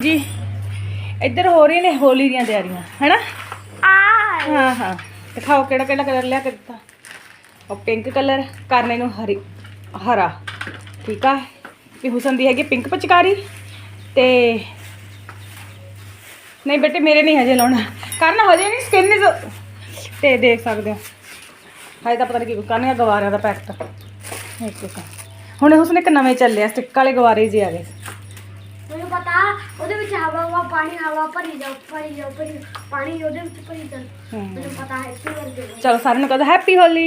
ਜੀ ਇੱਧਰ ਹੋ ਰਹੀਆਂ ਨੇ ਹੋਲੀ ਦੀਆਂ ਤਿਆਰੀਆਂ ਹੈਨਾ? ਆ ਹਾਂ ਹਾਂ। ਦਿਖਾਓ ਕਿਹੜਾ ਕਿਹੜਾ ਕਲਰ ਲਿਆ ਕੇ ਦਿੱਤਾ। ਉਹ ਪਿੰਕ ਕਲਰ ਕਰਨੇ ਨੂੰ ਹਰੀ ਹਰਾ। ਠੀਕ ਆ? ਵੀ ਹੁਸਨ ਦੀ ਹੈਗੀ ਪਿੰਕ ਪਚਕਾਰੀ ਤੇ ਨਹੀਂ ਬੇਟੇ ਮੇਰੇ ਨਹੀਂ ਹਜੇ ਲਾਉਣਾ। ਕਰਨ ਹਜੇ ਨਹੀਂ ਸਕਿਨ ਇਜ਼ ਤੇ ਦੇਖ ਸਕਦੇ ਹੋ। ਹਜੇ ਤਾਂ ਪਤਾ ਨਹੀਂ ਕੀ ਕਰਨੇ ਆ ਗਵਾਰਿਆਂ ਦਾ ਪੈਕਟ। ਇੱਕ ਇੱਕ ਹੁਣ ਉਸਨੇ ਇੱਕ ਨਵੇਂ ਚੱਲੇ ਆ ਸਟਿੱਕ ਵਾਲੇ ਗਵਾਰੇ ਜੀ ਆ ਗਏ। ਪਤਾ ਉਹਦੇ ਵਿੱਚ ਹਵਾ ਹਵਾ ਪਾਣੀ ਹਵਾ ਭਰੀ ਜਾਓ ਭਰੀ ਜਾਓ ਭਰੀ ਜਾਓ, ਪਾਣੀ ਉਹਦੇ ਵਿੱਚ ਭਰੀ ਹਮ। ਮੈਨੂੰ ਪਤਾ ਹੈ ਕੀ ਕਰਦੇ ਹੋ ਚਲੋ ਸਾਰਿਆਂ ਨੂੰ ਕਹਦਾ ਹੈਪੀ ਹੋਲੀ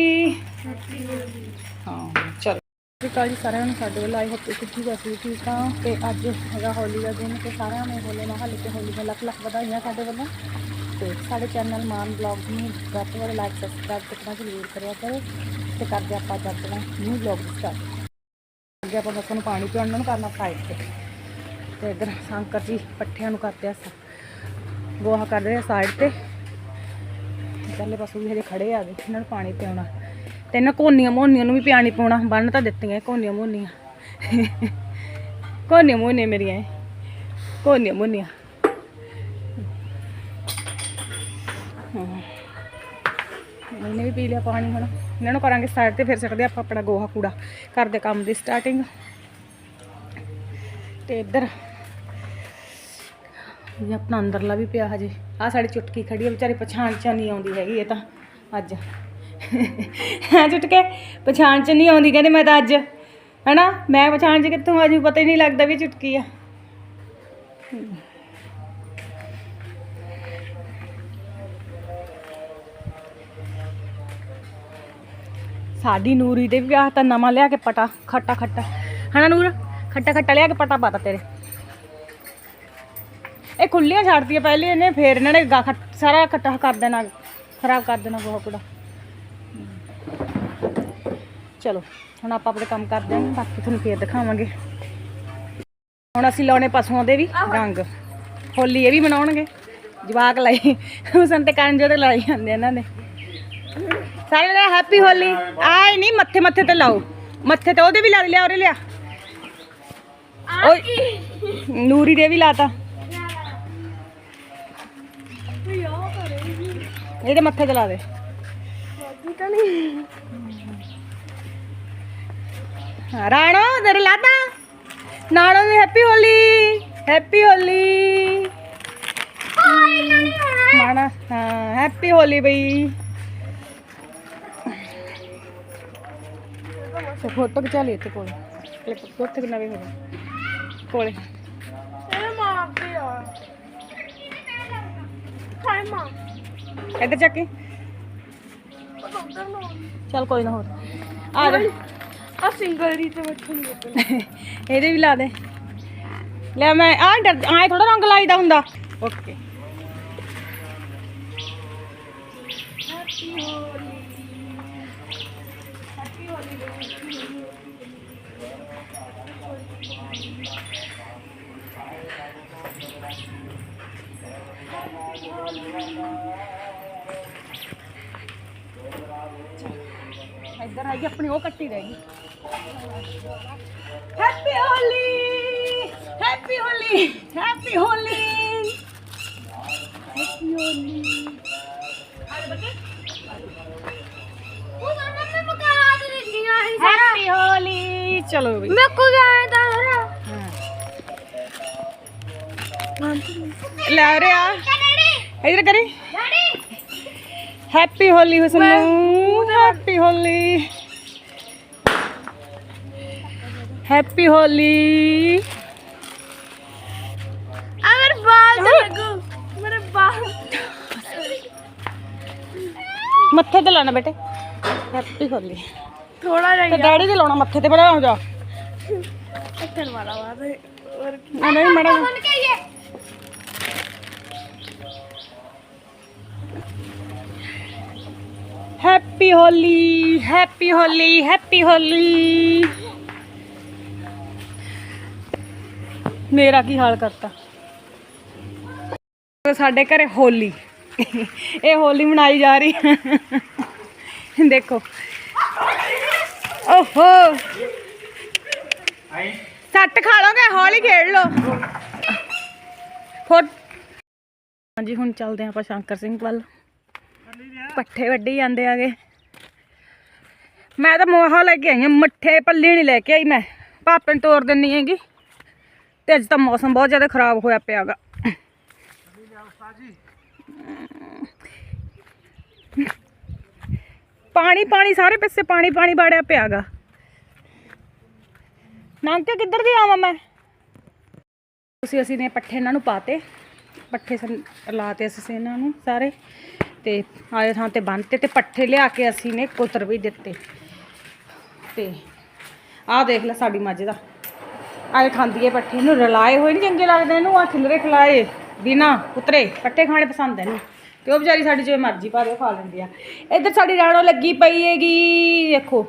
ਹੈਪੀ ਹੋਲੀ ਹਾਂ ਚਲੋ। ਅਕਾਲ ਜੀ ਸਾਰਿਆਂ ਨੂੰ ਸਾਡੇ ਵੱਲ ਆਈ ਹੋਪ ਤੁਸੀਂ ਠੀਕ ਹੋ ਤੁਸੀਂ ਠੀਕ ਆ ਤੇ ਅੱਜ ਹੈਗਾ ਹੋਲੀ ਦਾ ਦਿਨ ਤੇ ਸਾਰਿਆਂ ਨੂੰ ਹੋਲੇ ਮਹੱਲੇ ਤੇ ਹੋਲੀ ਦੀਆਂ ਲੱਖ ਲੱਖ ਵਧਾਈਆਂ ਸਾਡੇ ਵੱਲੋਂ। ਤੇ ਸਾਡੇ ਚੈਨਲ ਮਾਨ ਬਲੌਗ ਨੂੰ ਵੱਧ ਤੋਂ ਵੱਧ ਲਾਈਕ ਸਬਸਕ੍ਰਾਈਬ ਕਰਨਾ ਜ਼ਰੂਰ ਕਰਿਆ ਕਰੋ। ਤੇ ਕਰਦੇ ਆਪਾਂ ਅੱਜ ਆਪਣਾ ਨਿਊ ਬਲੌਗ ਸਟਾਰਟ ਅੱਗੇ ਆਪਾਂ ਬੱਸਾਂ ਨੂੰ ਪਾਣੀ ਪਿਆਉਣ ਨੂੰ ਕਰਨਾ ਸਾਈਡ ਤੇ। ਤੇ ਇਧਰ ਸ਼ੰਕਰ ਜੀ ਪੱਠਿਆਂ ਨੂੰ ਕਰਦੇ ਆ ਗੋਹਾ ਕਰਦੇ ਆ ਸਾਈਡ ਤੇ। ਪਹਿਲੇ ਪਾਸੋਂ ਵੀ ਹਜੇ ਖੜੇ ਆ ਗਏ, ਇਹਨਾਂ ਨੂੰ ਪਾਣੀ ਪਿਆਉਣਾ। ਤੇ ਇਹਨਾਂ ਕੋਨੀਆਂ ਮੋਨੀਆਂ ਨੂੰ ਵੀ ਪਾਣੀ ਪਾਉਣਾ, ਬੰਨ ਤਾਂ ਦਿੱਤੀਆਂ ਇਹ ਕੋਨੀਆਂ ਮੋਨੀਆਂ। ਕੋਨੀਆਂ ਮੋਨੀਆਂ ਮੇਰੀਆਂ ਇਹ। ਕੋਨੀਆਂ ਮੋਨੀਆਂ। ਇਹਨੇ ਵੀ ਪੀ ਲਿਆ ਪਾਣੀ ਹੁਣ। ਇਹਨਾਂ ਨੂੰ ਕਰਾਂਗੇ ਸਾਈਡ ਤੇ, ਫਿਰ ਸਕਦੇ ਆਪਾਂ ਆਪਣਾ ਗੋਹਾ ਕੂੜਾ। ਕਰਦੇ ਕੰਮ ਦੀ ਸਟਾਰਟਿੰਗ ਤੇ ਇੱਧਰ ਇਹ ਆਪਣਾ ਅੰਦਰਲਾ ਵੀ ਪਿਆ ਹਜੇ। ਆ ਸਾਡੀ ਚੁਟਕੀ ਖੜੀ ਹੈ ਵਿਚਾਰੀ ਪਛਾਣ ਚ ਨਹੀਂ ਆਉਂਦੀ ਹੈਗੀ ਇਹ ਤਾਂ, ਅੱਜ। ਹਾਂ ਚੁਟਕੇ? ਪਛਾਣ ਚ ਨਹੀਂ ਆਉਂਦੀ, ਕਹਿੰਦੇ ਮੈਂ ਤਾਂ ਅੱਜ। ਹੈਨਾ? ਮੈਂ ਪਛਾਣ ਚ ਕਿੱਥੋਂ ਆ ਪਤਾ ਹੀ ਨਹੀਂ ਲੱਗਦਾ ਵੀ ਚੁਟਕੀ ਆ। ਸਾਡੀ ਨੂਰੀ ਦੇ ਵਿਆਹ ਤਾਂ ਨਵਾਂ ਲਿਆ ਕੇ ਪਟਾ ਖੱਟਾ ਖੱਟਾ ਹਨਾ ਨੂਰ? ਖੱਟਾ ਖੱਟਾ ਲਿਆ ਕੇ ਪਟਾ ਪਾਤਾ ਤੇਰੇ। ਇਹ ਖੁੱਲੀਆਂ ਛੱਡਤੀਆਂ ਪਹਿਲੇ ਇਹਨੇ ਫੇਰ ਇਹਨਾਂ ਨੇ ਗਾ ਖੱਟ- ਸਾਰਾ ਇਕੱਠਾ ਕਰ ਦੇਣਾ ਖਰਾਬ ਕਰ ਦੇਣਾ ਬਹੁਤ ਕੁੜਾ। ਚਲੋ ਹੁਣ ਆਪਾਂ ਆਪਣੇ ਕੰਮ ਕਰਦੇ ਹਾਂ ਬਾਕੀ ਤੁਹਾਨੂੰ ਫੇਰ ਦਿਖਾਵਾਂਗੇ। ਹੁਣ ਅਸੀਂ ਲਾਉਣੇ ਪਸ਼ੂਆਂ ਦੇ ਵੀ ਰੰਗ। ਹੋਲੀ ਇਹ ਵੀ ਮਨਾਉਣਗੇ। ਜਵਾਕ ਲਾਈ ਹੁਸਨ ਤੇ ਕਰਨ ਜਿਹੜੇ ਲਾਈ ਜਾਂਦੇ ਇਹਨਾਂ ਨੇ। ਸਾਰੇ ਨੇ ਹੈਪੀ ਹੋਲੀ। ਆਏ ਨਹੀਂ ਮੱਥੇ ਮੱਥੇ ਤੇ ਲਾਓ। ਮੱਥੇ ਤੇ ਉਹਦੇ ਵੀ ਲਾ ਲਿਆ ਉਹਦੇ ਲਿਆ। ਨੂਰੀ ਦੇ ਵੀ ਲਾਤਾ। ਇਹਦੇ ਮੱਥੇ ਤੇ ਲਾ ਦੇ। ਹਾਂ, ਰਾਣੋ ਤੇਰੇ ਲਾਤਾ ਨਾਣੋ ਵੀ ਹੈਪੀ ਹੋਲੀ ਹੈਪੀ ਹੋਲੀ। ਮਾਣਾ ਹਾਂ ਹੈਪੀ ਹੋਲੀ ਬਈ। ਤੇ ਫੋਟੋ ਖਿਚਾ ਲਈ ਤੇ ਕੋਲ। ਕਲਿੱਪ ਉੱਥੇ ਕਿੰਨਾ ਵੀ ਹੋਵੇ ਕੋਲੇ। ਇਹ ਮਾਂ ਵੀ ਆ। ਖਾਈ ਮਾਂ। ਇੱਧਰ ਚੱਕੀ ਨੂੰ ਚੱਲ ਕੋਈ ਨਾ ਹੋਰ। ਆ ਜਾ। ਆ ਸਿੰਗਲ ਰੀ ਤੇ ਬੈਠੂਗੀ ਇਹਦੇ ਵੀ ਲਾ ਦੇ। ਲੈ ਮੈਂ ਆ ਡਰ ਆਏ ਥੋੜਾ ਰੰਗ ਲਾਈਦਾ ਹੁੰਦਾ। ਓਕੇ। ਇੱਧਰ ਆਈ ਆਪਣੀ ਉਹ ਕੱਟੀ ਰਹਿ ਗਈ। Happy Holi happy Holi happy Holi happy Holi ਆਲੇ ਬੱਚੇ। ਉਹ ਮੰਮੀ ਮੁਕਾ ਦੇ ਦਿੱਤੀਆਂ ਸੀ ਹੈਪੀ ਹੋਲੀ ਚਲੋ ਬਈ ਮੈਂ ਕੋ ਗਿਆ ਤਾਂ ਹਰਾ ਹਾਂ। ਲੈ ਰਿਆ ਇਧਰ ਕਰੀ। ਹੈਪੀ ਹੋਲੀ ਹੁਸਨ ਹੈਪੀ ਹੋਲੀ ਹੈਪੀ ਹੋਲੀ ਆ ਮੇਰੇ ਬਾਲ ਤੇ ਲੱਗੂ ਮੇਰੇ ਬਾਲ ਮੱਥੇ ਤੇ ਲਾਣਾ ਬੇਟੇ ਹੈਪੀ ਹੋਲੀ ਥੋੜਾ ਤੇ ਜਿਹਾ ਡੈਡੀ ਦੇ ਲਾਉਣਾ ਮੱਥੇ ਤੇ ਬੜਾ ਹੋ ਜਾ ਇੱਥੇ ਵਾਲਾ ਵਾ ਤੇ ਹੋਰ ਕੀ ਨਹੀਂ ਨਹੀਂ ਮੜਾ ਬਣ ਕੇ ਇਹ happy Holi happy Holi happy Holi ਮੇਰਾ ਕੀ ਹਾਲ ਕਰਤਾ? ਸਾਡੇ ਘਰੇ ਹੋਲੀ। ਇਹ ਹੋਲੀ ਮਨਾਈ ਜਾ ਰਹੀ ਦੇਖੋ। ਓਹੋ। ਸੱਟ ਖਾ ਲੋਗੇ ਹੌਲੀ ਖੇਡ ਲੋ ਹੋਰ ਹਾਂਜੀ, ਹੁਣ ਚੱਲਦੇ ਹਾਂ ਆਪਾਂ ਸ਼ੰਕਰ ਸਿੰਘ ਵੱਲ। ਪੱਠੇ ਵੱਢੀ ਜਾਂਦੇ ਆਗੇ। ਮੈਂ ਤਾਂ ਮੋਹਾ ਲੈ ਕੇ ਆਈ ਹਾਂ ਮੱਠੇ ਪੱਲੀ ਨਹੀਂ ਲੈ ਕੇ ਆਈ ਮੈਂ। ਪਾਪੇ ਨੂੰ ਤੋੜ ਦਿੰਨੀ ਹੈਗੀ। ਤੇ ਅੱਜ ਤਾਂ ਮੌਸਮ ਬਹੁਤ ਜ਼ਿਆਦਾ ਖਰਾਬ ਹੋਇਆ ਪਿਆਗਾ ਪਾਣੀ ਪਾਣੀ, ਸਾਰੇ ਪਾਸੇ ਪਾਣੀ ਪਾਣੀ ਬਾੜਿਆ ਪਿਆਗਾ ਨਾਂਕੇ ਕਿੱਧਰ ਦੀ ਆਵਾਂ ਮੈਂ? ਤੁਸੀਂ ਅਸੀਂ ਨੇ ਪੱਠੇ ਇਹਨਾਂ ਨੂੰ ਪਾਤੇ। ਪੱਠੇ ਲਾਤੇ ਅਸੀਂ ਇਹਨਾਂ ਨੂੰ ਸਾਰੇ। ਤੇ ਆਏ ਥਾਂ ਤੇ ਬੰਨਤੇ ਤੇ ਪੱਠੇ ਲਿਆ ਕੇ ਅਸੀਂ ਨੇ ਕੁਤਰ ਵੀ ਦਿੱਤੇ। ਤੇ ਆਹ ਦੇਖ ਲੈ ਸਾਡੀ ਮੱਝ ਦਾ। ਆਏ ਖਾਂਦੀ ਏ ਪੱਠੇ ਇਹਨੂੰ ਰਲਾਏ ਹੋਏ ਨਹੀਂ ਚੰਗੇ ਲੱਗਦੇ ਇਹਨੂੰ ਆ ਖਿਲਰੇ ਖਿਲਾਏ ਬਿਨਾ ਕੁਤਰੇ ਪੱਠੇ ਖਾਣੇ ਪਸੰਦ ਇਹਨੂੰ। ਤੇ ਉਹ ਵਿਚਾਰੀ ਸਾਡੀ ਜਿਵੇਂ ਮਰਜ਼ੀ ਪਾ ਦੇ ਖਾ ਲੈਂਦੀ ਆ। ਇੱਧਰ ਸਾਡੀ ਰਾਣੋ ਲੱਗੀ ਪਈ ਹੈਗੀ ਦੇਖੋ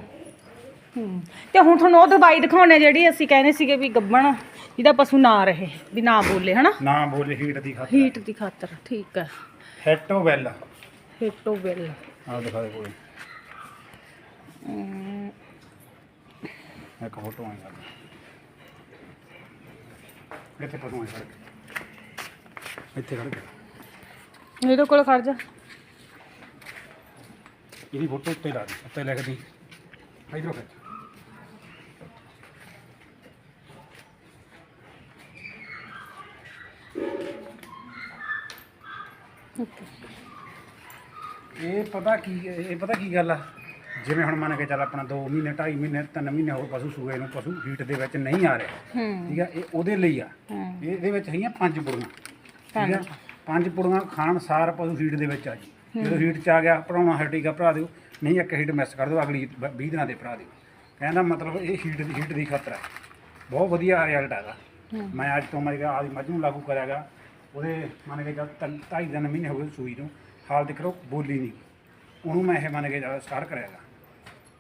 ਹੂੰ ਤੇ ਹੁਣ ਤੁਹਾਨੂੰ ਉਹ ਦਵਾਈ ਦਿਖਾਉਣੇ ਜਿਹੜੀ ਅਸੀਂ ਕਹਿੰਦੇ ਸੀਗੇ ਵੀ ਗੱਬਣ ਜਿਹਦਾ ਪਸ਼ੂ ਨਾ ਰਹੇ ਵੀ ਨਾ ਬੋਲੇ ਹਨਾ? ਨਾ ਬੋਲੇ ਹੀਟ ਦੀ ਖਾਤਰ। ਹੀਟ ਦੀ ਖਾਤਰ ਠੀਕ ਹੈ ਹੈਟੋ ਵੈਲ ਹੀਟੋ ਬਿੱਲ। ਆ ਦਿਖਾ ਦੇ ਕੋਈ ਇੱਕ ਫੋਟੋ ਆਈ ਕਰ ਇੱਥੇ ਫੋਟੋ ਆਈ ਕਰ ਇੱਥੇ ਕਰ ਇਹਦੇ ਕੋਲ ਖੜ ਜਾ। ਇਹਦੀ ਫੋਟੋ ਉੱਤੇ ਲਾ ਦੇ ਉੱਤੇ ਲਿਖ ਦੀ। ਇਧਰੋਂ ਖਿੱਚ। ਇਹ ਪਤਾ ਕੀ ਇਹ ਪਤਾ ਕੀ ਗੱਲ ਆ? ਜਿਵੇਂ ਹੁਣ ਮੰਨ ਕੇ ਚੱਲ ਆਪਣਾ 2 ਮਹੀਨੇ 2.5 ਮਹੀਨੇ 3 ਮਹੀਨੇ ਹੋਰ ਪਸ਼ੂ ਸੂਏ ਨੂੰ ਪਸ਼ੂ ਹੀਟ ਦੇ ਵਿੱਚ ਨਹੀਂ ਆ ਰਿਹਾ। ਹੂੰ। ਠੀਕ ਆ ਇਹ ਉਹਦੇ ਲਈ ਆ। ਹੂੰ। ਇਹਦੇ ਵਿੱਚ ਹੈਗੀਆਂ ਪੰਜ ਪੁੜੀਆਂ। ਠੀਕ ਆ? ਪੰਜ। ਪੁੜੀਆਂ ਖਾਣ ਸਾਰ ਪਸ਼ੂ ਹੀਟ ਦੇ ਵਿੱਚ ਆ ਜੀ। ਜਦੋਂ ਹੀਟ ਚ ਆ ਗਿਆ ਭਰਾਉਣਾ ਹੈ ਟੀਕਾ ਭਰਾ ਦਿਓ। ਨਹੀਂ ਇੱਕ ਹੀਟ ਮਿਸ ਕਰ ਦਿਓ ਅਗਲੀ 20 ਦਿਨਾਂ ਦੇ ਭਰਾ ਦਿਓ। ਕਹਿੰਦਾ ਮਤਲਬ ਇਹ ਹੀਟ ਦੀ ਹੀਟ ਦੀ ਖਤਰਾ ਹੈ। ਬਹੁਤ ਵਧੀਆ ਰਿਜ਼ਲਟ ਹੈਗਾ। ਮੈਂ ਅੱਜ ਤੋਂ ਮੈਂ ਆਦੀ ਮੱਝ ਨੂੰ ਲਾਗੂ ਕਰਿਆਗਾ। ਉਹਦੇ ਮੰਨ ਕੇ ਜਦ ਤਿੰਨ ਢਾਈ ਦਿਨ ਮਹੀਨੇ ਹੋ ਗਏ ਸੂਈ ਨੂੰ। ਹਾਲ ਤੱਕ ਉਹ ਬੋਲੀ ਨਹੀਂ। ਉਹਨੂੰ ਮੈਂ ਇਹ ਮੰਨ ਕੇ ਸਟਾਰਟ ਕਰਿਆਗਾ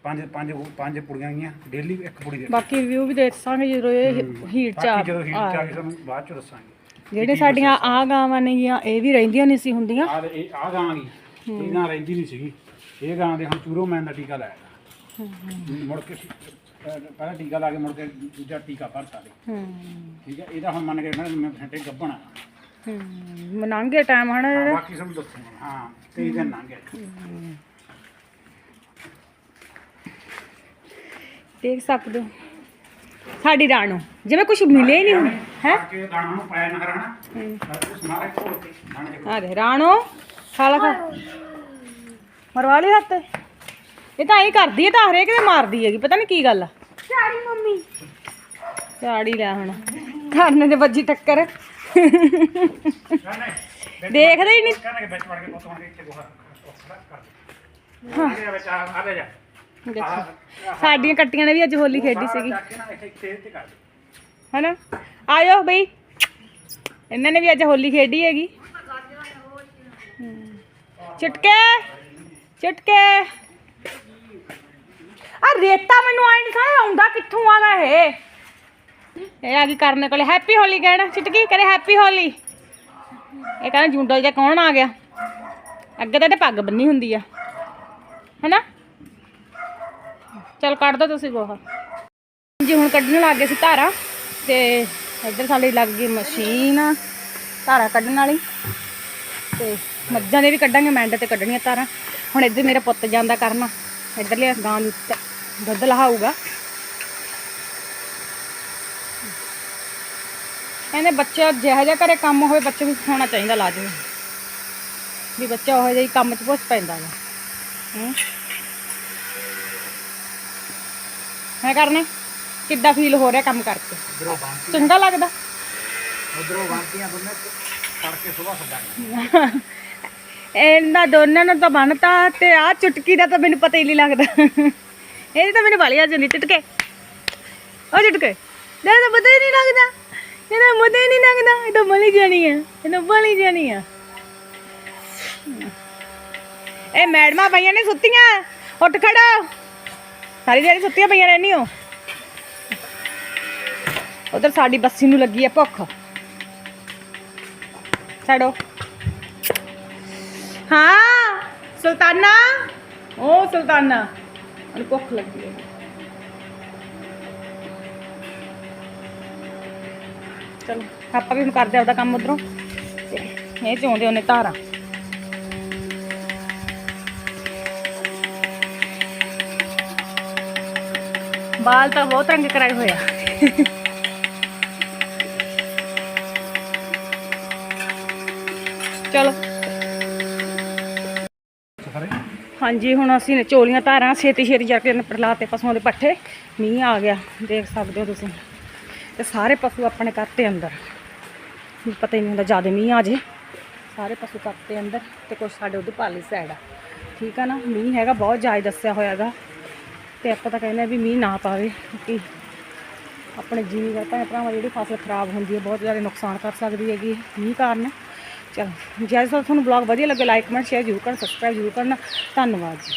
ਪੰਜ ਪੰਜ ਪੰਜ ਪੁੜੀਆਂ ਗਈਆਂ ਡੇਲੀ ਇੱਕ ਪੁੜੀ ਦੇ ਬਾਕੀ ਰਿਵਿਊ ਵੀ ਦੇਸਾਂਗੇ ਜਦੋਂ ਇਹ ਹੀਟ ਚ ਆ ਬਾਕੀ ਜਦੋਂ ਹੀਟ ਚ ਆ ਕੇ ਤੁਹਾਨੂੰ ਬਾਅਦ ਚ ਦੱਸਾਂਗੇ। ਜਿਹੜੇ ਸਾਡੀਆਂ ਆ। ਗਾਵਾਂ ਨੇਗੀਆਂ ਇਹ ਵੀ ਰਹਿੰਦੀਆਂ ਨਹੀਂ ਸੀ ਹੁੰਦੀਆਂ। ਆ ਇਹ ਆ ਗਾਂ ਗਈ। ਇਹ ਗਾਂ ਰਹਿੰਦੀ ਨਹੀਂ ਸੀਗੀ। ਇਹ ਗਾਂ ਦੇ ਹੁਣ ਚੂਰੋ ਮੈਨ ਦਾ ਟੀਕਾ ਲਾਇਆ ਮੁੜ ਕੇ ਪਹਿਲਾਂ ਟੀਕਾ ਲਾ ਕੇ ਮੁੜ ਕੇ ਦੂਜਾ ਟੀਕਾ ਭਰ ਸਾਰੇ ਹੂੰ। ਠੀਕ ਹੈ ਇਹਦਾ ਹੁਣ ਮੰਨ ਕੇ ਮੈਂ ਘੰਟੇ ਗੱਭਣਾ ਹੂੰ ਮਨਾਂਗੇ ਟਾਈਮ ਹਨਾ ਇਹਦਾ। ਬਾਕੀ ਸਭ ਦੱਸੂਗਾ ਹਾਂ ਤੇਈ ਦਿਨ ਲੰਘ ਦੇਖ ਸਕਦੇ ਹੋ। ਸਾਡੀ ਰਾਣੋ ਜਿਵੇਂ ਕੁਝ ਮਿਲੇ ਹੀ ਨਹੀਂ ਹੁਣ ਹੈ? ਕਿ ਨੂੰ ਪਾਇਆ ਨਾ ਕੋਲ ਆ ਦੇ ਰਾਣੋ ਖਾਲਾ ਖਾ। ਮਰਵਾ ਲਈ ਹੱਥ। ਇਹ ਤਾਂ ਐਂ ਕਰਦੀ ਹੈ ਤਾਂ ਹਰੇਕ ਦੇ ਮਾਰਦੀ ਹੈਗੀ ਪਤਾ ਨਹੀਂ ਕੀ ਗੱਲ ਆ। ਸਾਡੀ ਮੰਮੀ। ਝਾੜੀ ਲੈ ਹੁਣ। ਕਰਨ ਦੇ ਵੱਜੀ ਟੱਕਰ। ਦੇਖਦੇ ਹੀ ਨਹੀਂ। ਕਹਿੰਦਾ ਕਿ ਵਿੱਚ ਵੜ ਕੇ ਪੁੱਤ ਹੁਣ ਇੱਥੇ ਗੋਹਾ ਕਰ ਹਾਂ। ਆ ਵਿੱਚ ਆ ਆ ਲੈ ਜਾ। ਦੇਖੋ ਸਾਡੀਆਂ ਕੱਟੀਆਂ ਨੇ ਵੀ ਅੱਜ ਹੋਲੀ ਖੇਡੀ ਸੀਗੀ। ਹਨਾ? ਆਇਓ ਬਈ। ਇਹਨਾਂ ਨੇ ਵੀ ਅੱਜ ਹੋਲੀ ਖੇਡੀ ਹੈਗੀ। ਚੁਟਕੇ ਚੁਟਕੇ। ਆ ਰੇਤਾ ਮੈਨੂੰ ਨਹੀਂ ਸਮਝ ਆਉਂਦਾ ਕਿੱਥੋਂ ਆਗਾ ਇਹ। ਇਹ ਆ ਗਈ ਕਰਨ ਕੋਲੇ। ਹੈਪੀ ਹੋਲੀ ਕਹਿਣਾ। ਚੁਟਕੀ ਕਰੇ ਹੈਪੀ ਹੋਲੀ ਇਹ ਕਹਿੰਦਾ ਜੁੰਡਲ ਜਿਹਾ ਕੌਣ ਆ ਗਿਆ? ਅੱਗੇ ਤਾਂ ਇਹਦੇ ਪੱਗ ਬੰਨੀ ਹੁੰਦੀ ਆ। ਹਨਾ? ਚਲ ਕੱਢ ਦੋ ਤੁਸੀਂ ਗੋਹਾ। ਜੀ ਹੁਣ ਕੱਢਣ ਲੱਗ ਗਏ ਸੀ ਧਾਰਾ। ਤੇ ਇੱਧਰ ਸਾਡੀ ਲੱਗ ਗਈ ਮਸ਼ੀਨ, ਧਾਰਾ ਕੱਢਣ ਵਾਲੀ। ਤੇ ਮੱਝਾਂ ਦੇ ਵੀ ਕੱਢਾਂਗੇ ਮੈਂਡ ਤੇ ਕੱਢਣੀਆਂ ਧਾਰਾ। ਹੁਣ ਇੱਧਰ ਮੇਰਾ ਪੁੱਤ ਜਾਂਦਾ ਕਰਨ। ਇੱਧਰਲੇ ਗਾਂ ਨੂੰ ਚ- ਦੁੱਧ ਲਹਾਊਗਾ। ਕਹਿੰਦੇ ਬੱਚਾ ਜਿਹੋ ਜਿਹਾ ਘਰੇ ਕੰਮ ਹੋਵੇ ਬੱਚੇ ਨੂੰ ਹੋਣਾ ਚਾਹੀਦਾ ਲਾਜ਼ਮੀ। ਵੀ ਬੱਚਾ ਉਹ ਜਿਹਾ ਕੰਮ 'ਚ ਪੁੱਛ ਪੈਂਦਾ ਹੂੰ। ਮੈਂ ਕਰਨਾ? ਕਿੱਦਾਂ ਫੀਲ ਹੋ ਰਿਹਾ ਕੰਮ ਕਰਕੇ? ਚੰਗਾ ਲੱਗਦਾ? ਉਧਰੋਂ ਬਾਂਹਤੀਆਂ ਬੰਨੇ ਤੜਕੇ ਸਵੇਰ ਸੱਦਾਂਗੇ ਇਹਨਾਂ ਦੋਨਾਂ ਨੂੰ ਤਾਂ ਬਣਤਾ ਤੇ ਆ ਚੁਟਕੀ ਦਾ ਤਾਂ ਮੈਨੂੰ ਪਤਾ ਹੀ ਨਹੀਂ ਲੱਗਦਾ। ਇਹਦੀ ਤਾਂ ਮੈਨੂੰ ਵਾਲੀ ਆ ਜਾਂਦੀ ਚੁਟਕੇ ਉਹ ਚੁਟਕੇ। ਇਹਦਾ ਤਾਂ ਪਤਾ ਹੀ ਨਹੀਂ ਲੱਗਦਾ। ਇਹਦਾ ਪਤਾ ਹੀ ਨਹੀਂ ਲੱਗਦਾ, ਇਹ ਤਾਂ ਬਲੀ ਜਾਣੀ ਆ, ਇਹ ਤਾਂ ਬਲੀ ਜਾਣੀ ਆ। ਇਹ ਉੱਠ ਖੜੋ। ਸਾਰੀ ਦਿਹਾੜੀ ਸੁੱਤੀਆਂ ਪਈਆਂ ਰਹਿੰਦੀਆਂ ਉਧਰ ਸਾਡੀ ਬੱਸੀ ਨੂੰ ਲੱਗੀ ਆ ਭੁੱਖ। ਛੱਡੋ। ਹਾਂ, ਸੁਲਤਾਨਾ। ਉਹ ਸੁਲਤਾਨਾ ਉਹਨੂੰ ਭੁੱਖ ਲੱਗੀ ਹੈ ਚਲੋ, ਆਪਾਂ ਵੀ ਹੁਣ ਕਰਦੇ ਆਪਦਾ ਕੰਮ ਉਧਰੋਂ। ਇਹ ਚੋਂਦੇ ਉਹਨੇ ਧਾਰਾਂ। ਬਾਲ ਤਾਂ ਬਹੁਤ ਰੰਗ ਕਰਾਏ ਹੋਇਆ ਚਲੋ। ਹਾਂਜੀ, ਹੁਣ ਅਸੀਂ ਚੋਲੀਆਂ ਧਾਰਾਂ ਛੇਤੀ ਛੇਤੀ ਜਾ ਕੇ ਨੱਪੜ ਲਾਤੇ ਪਸ਼ੂਆਂ ਦੇ ਪੱਠੇ। ਮੀਂਹ ਆ ਗਿਆ, ਦੇਖ ਸਕਦੇ ਹੋ ਤੁਸੀਂ। ਤੇ ਸਾਰੇ ਪਸ਼ੂ ਆਪਣੇ ਕਰਤੇ ਅੰਦਰ। ਮੈਨੂੰ ਪਤਾ ਹੀ ਨਹੀਂ ਹੁੰਦਾ, ਜ਼ਿਆਦਾ ਮੀਂਹ ਆ ਜੇ। ਸਾਰੇ ਪਸ਼ੂ ਕਰਤੇ ਅੰਦਰ ਤੇ ਕੁਝ ਸਾਡੇ ਉਧਰ ਪਾਲੀ ਸਾਈਡ ਆ। ਠੀਕ ਆ ਨਾ? ਮੀਂਹ ਹੈਗਾ, ਬਹੁਤ ਜ਼ਿਆਦਾ ਦੱਸਿਆ ਹੋਇਆਗਾ ਤੇ ਆਪਾਂ ਤਾਂ ਕਹਿੰਦੇ ਆ ਵੀ ਮੀਂਹ ਨਾ ਪਾਵੇ, ਕਿਉਂਕਿ ਆਪਣੇ ਜੀਵ ਭੈਣ ਭਰਾਵਾਂ ਜਿਹੜੀ ਫਸਲ ਖਰਾਬ ਹੁੰਦੀ ਹੈ, ਬਹੁਤ ਜ਼ਿਆਦਾ ਨੁਕਸਾਨ ਕਰ ਸਕਦੀ ਹੈਗੀ ਇਹ ਮੀਂਹ ਕਾਰਨ। ਚਲੋ, ਜੇ ਤੁਹਾਨੂੰ ਬਲੌਗ ਵਧੀਆ ਲੱਗੇ ਲਾਈਕ ਕਮੈਂਟ ਸ਼ੇਅਰ ਜ਼ਰੂਰ ਕਰਨਾ ਸਬਸਕ੍ਰਾਈਬ ਜ਼ਰੂਰ ਕਰਨਾ। ਧੰਨਵਾਦ ਜੀ।